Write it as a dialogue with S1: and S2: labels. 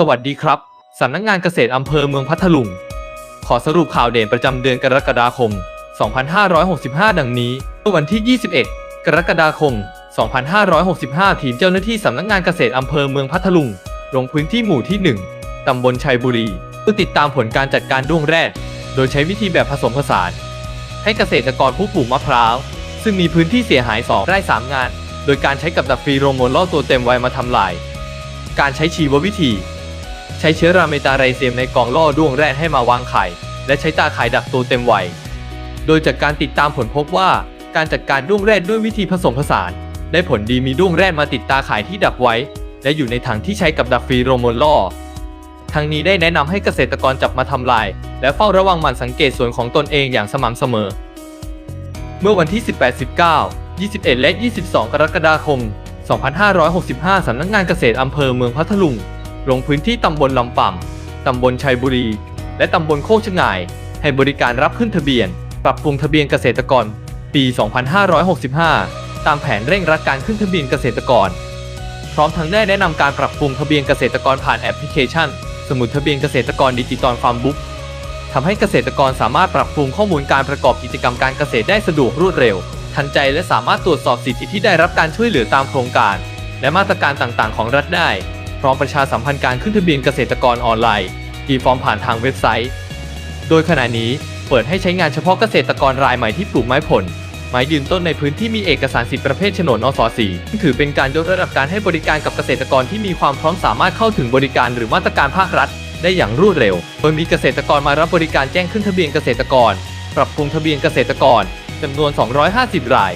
S1: สวัสดีครับ สำนักงานเกษตรอำเภอเมืองพัทลุง ขอสรุปข่าวเด่นประจำเดือนกรกฎาคม 2565 ดังนี้เมื่อวันที่ 21 กรกฎาคม 2565 ทีมเจ้าหน้าที่สำนักงานเกษตรอำเภอเมืองพัทลุง ลงพื้นที่หมู่ที่ 1 ตำบลชัยบุรีเพื่อติดตามผลการจัดการด้วงแรด โดยใช้วิธีแบบผสมผสาน ให้เกษตรกรผู้ปลูกมะพร้าว ซึ่งมีพื้นที่เสียหาย 2 ไร่ 3 งาน โดยการใช้กับดักฟีโรโมนล่อตัวเต็มวัยมาทำลาย การใช้ชีววิธี ใช้เชื้อราเมตาไรเซียมในกล่องล่อด้วงแรดให้มาวางไข่ และใช้ตาข่ายดักตัวเต็มวัย โดยจากการติดตามผลพบว่าการจัดการด้วงแรดด้วยวิธีผสมผสาน ได้ผลดีมีด้วงแรดมาติดตาข่ายที่ดักไว้ และอยู่ในถังที่ใช้กับดักฟีโรโมนล่อทางนี้ได้แนะนำให้เกษตรกรจับมาทำลาย และเฝ้าระวังมันสังเกตสวนของตนเองอย่างสม่ำเสมอ เมื่อวันที่ 18 19 21 และ 22 กรกฎาคม 2565 สำนักงานเกษตรอำเภอเมืองพัทลุง ลงพื้นที่ตำบลลำป่ำตำบลชัยบุรี และตำบลโคกชะงาย ให้บริการรับขึ้นทะเบียน ปรับปรุงทะเบียนเกษตรกร ปี 2565 ตามแผนเร่งรัดการขึ้นทะเบียนเกษตรกร พร้อมทั้งได้แนะนำการปรับปรุงทะเบียนเกษตรกรผ่านแอปพลิเคชัน สมุดทะเบียนเกษตรกรดิจิตอลฟาร์มบุ๊กทำให้เกษตรกรสามารถปรับปรุงข้อมูลการประกอบกิจกรรมการเกษตรได้สะดวกรวดเร็ว ทันใจและสามารถตรวจสอบสิทธิที่ได้รับการช่วยเหลือตามโครงการ และมาตรการต่างๆ ของรัฐได้ ร้อมประชาสัมพันธ์การขึ้นทะเบียนเกษตรกรออนไลน์อีฟอร์มผ่านทางเว็บไซต์ โดยขณะนี้เปิดให้ใช้งานเฉพาะเกษตรกรรายใหม่ที่ปลูกไม้ผล ไม้ยืนต้นในพื้นที่มีเอกสารสิทธิประเภทโฉนดนสสีถือเป็นการยกระดับการให้บริการกับเกษตรกรที่มีความพร้อมสามารถเข้าถึงบริการหรือมาตรการภาครัฐ ได้อย่างรวดเร็ว โดยมีเกษตรกรมารับบริการแจ้งขึ้นทะเบียนเกษตรกร ปรับปรุงทะเบียนเกษตรกรจำนวน 250 ราย